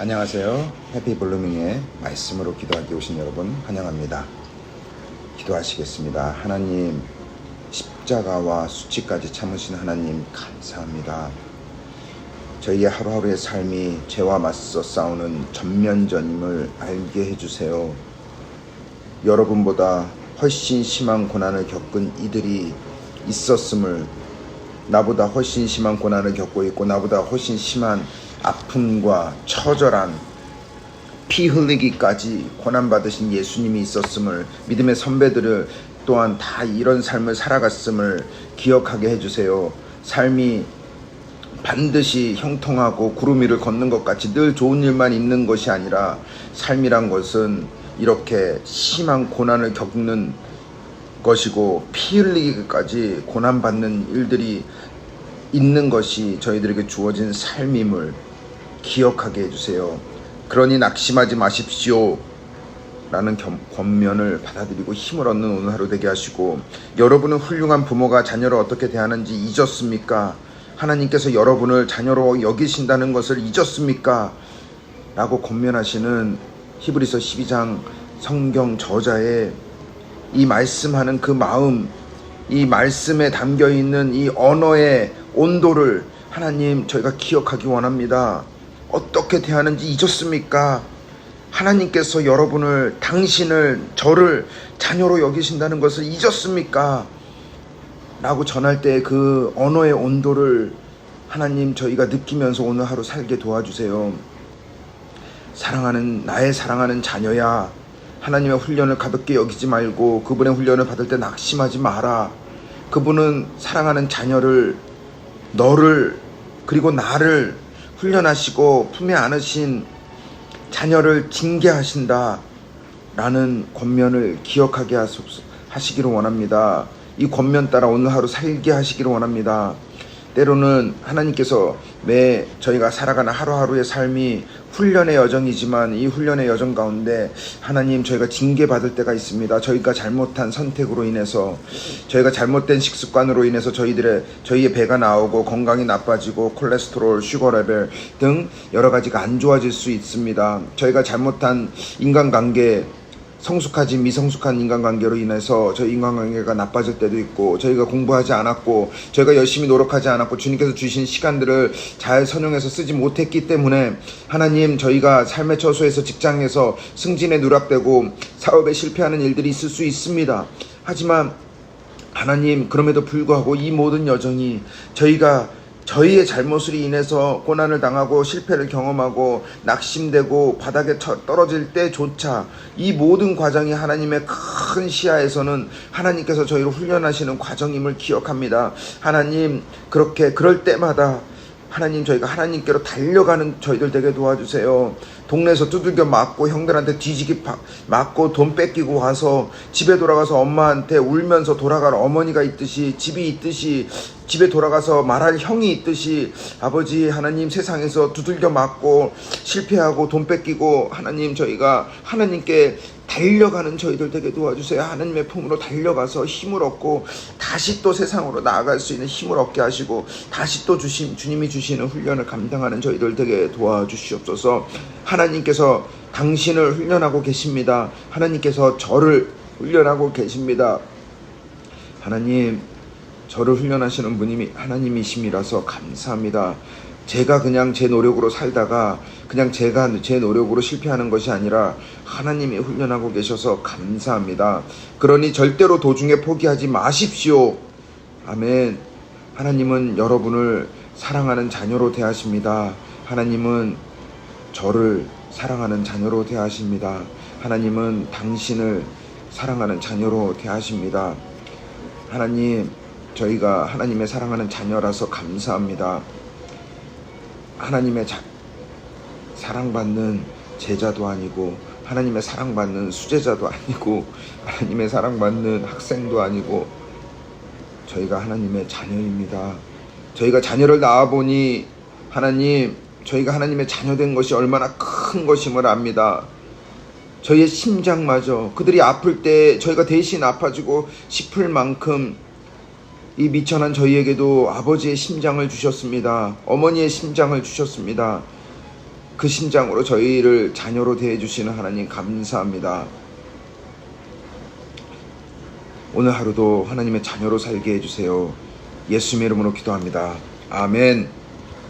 안녕하세요. 해피 블루밍의 말씀으로 기도하기 오신 여러분 환영합니다. 기도하시겠습니다. 하나님 십자가와 수치까지 참으신 하나님 감사합니다. 저희의 하루하루의 삶이 죄와 맞서 싸우는 전면전임을 알게 해주세요. 여러분보다 훨씬 심한 고난을 겪은 이들이 있었음을 나보다 훨씬 심한 고난을 겪고 있고 나보다 훨씬 심한 아픔과 처절한 피 흘리기까지 고난 받으신 예수님이 있었음을 믿음의 선배들을 또한 다 이런 삶을 살아갔음을 기억하게 해주세요. 삶이 반드시 형통하고 구름 위를 걷는 것 같이 늘 좋은 일만 있는 것이 아니라 삶이란 것은 이렇게 심한 고난을 겪는 것이고 피 흘리기까지 고난받는 일들이 있는 것이 저희들에게 주어진 삶임을 기억하게 해주세요. 그러니 낙심하지 마십시오. 라는 겸- 권면을 받아들이고 힘을 얻는 오늘 하루 되게 하시고 여러분은 훌륭한 부모가 자녀를 어떻게 대하는지 잊었습니까? 하나님께서 여러분을 자녀로 여기신다는 것을 잊었습니까? 라고 권면하시는 히브리서 12장 성경 저자의 이 말씀하는 그 마음, 이 말씀에 담겨 있는 이 언어의 온도를 하나님 저희가 기억하기 원합니다. 어떻게 대하는지 잊었습니까? 하나님께서 여러분을, 당신을, 저를 자녀로 여기신다는 것을 잊었습니까? 라고 전할 때 그 언어의 온도를 하나님 저희가 느끼면서 오늘 하루 살게 도와주세요. 사랑하는 나의 사랑하는 자녀야 하나님의 훈련을 가볍게 여기지 말고 그분의 훈련을 받을 때 낙심하지 마라. 그분은 사랑하는 자녀를 너를 그리고 나를 훈련하시고 품에 안으신 자녀를 징계하신다. 라는 권면을 기억하게 하시기를 원합니다. 이 권면 따라 오늘 하루 살게 하시기를 원합니다. 때로는 하나님께서 매 저희가 살아가는 하루하루의 삶이 훈련의 여정이지만 이 훈련의 여정 가운데 하나님 저희가 징계받을 때가 있습니다. 저희가 잘못한 선택으로 인해서 저희가 잘못된 식습관으로 인해서 저희들의 저희의 배가 나오고 건강이 나빠지고 콜레스테롤, 슈거 레벨 등 여러 가지가 안 좋아질 수 있습니다. 저희가 잘못한 인간관계 성숙하지 미성숙한 인간관계로 인해서 저희 인간관계가 나빠질 때도 있고 저희가 공부하지 않았고 저희가 열심히 노력하지 않았고 주님께서 주신 시간들을 잘 선용해서 쓰지 못했기 때문에 하나님 저희가 삶의 처소에서 직장에서 승진에 누락되고 사업에 실패하는 일들이 있을 수 있습니다. 하지만 하나님 그럼에도 불구하고 이 모든 여정이 저희가 저희의 잘못으로 인해서 고난을 당하고 실패를 경험하고 낙심되고 바닥에 처- 떨어질 때조차 이 모든 과정이 하나님의 큰 시야에서는 하나님께서 저희를 훈련하시는 과정임을 기억합니다. 하나님 그렇게 그럴 때마다 하나님 저희가 하나님께로 달려가는 저희들 되게 도와주세요. 동네에서 두들겨 맞고 형들한테 뒤지기 파- 맞고 돈 뺏기고 와서 집에 돌아가서 엄마한테 울면서 돌아갈 어머니가 있듯이 집이 있듯이 집에 돌아가서 말할 형이 있듯이 아버지 하나님 세상에서 두들겨 맞고 실패하고 돈 뺏기고 하나님 저희가 하나님께 달려가는 저희들 되게 도와주세요. 하나님의 품으로 달려가서 힘을 얻고 다시 또 세상으로 나아갈 수 있는 힘을 얻게 하시고 다시 또 주심 주님이 주시는 훈련을 감당하는 저희들 되게 도와주시옵소서. 하나님께서 당신을 훈련하고 계십니다. 하나님께서 저를 훈련하고 계십니다. 하나님 저를 훈련하시는 분이 하나님이심이라서 감사합니다. 제가 그냥 제 노력으로 살다가 그냥 제가 제 노력으로 실패하는 것이 아니라 하나님이 훈련하고 계셔서 감사합니다. 그러니 절대로 도중에 포기하지 마십시오. 아멘. 하나님은 여러분을 사랑하는 자녀로 대하십니다. 하나님은 저를 사랑하는 자녀로 대하십니다. 하나님은 당신을 사랑하는 자녀로 대하십니다. 하나님, 저희가 하나님의 사랑하는 자녀라서 감사합니다. 하나님의 자, 사랑받는 제자도 아니고 하나님의 사랑받는 수제자도 아니고 하나님의 사랑받는 학생도 아니고 저희가 하나님의 자녀입니다. 저희가 자녀를 낳아보니 하나님 저희가 하나님의 자녀된 것이 얼마나 큰 것임을 압니다. 저희의 심장마저 그들이 아플 때 저희가 대신 아파지고 싶을 만큼 이 미천한 저희에게도 아버지의 심장을 주셨습니다. 어머니의 심장을 주셨습니다. 그 심장으로 저희를 자녀로 대해주시는 하나님 감사합니다. 오늘 하루도 하나님의 자녀로 살게 해주세요. 예수님의 이름으로 기도합니다. 아멘.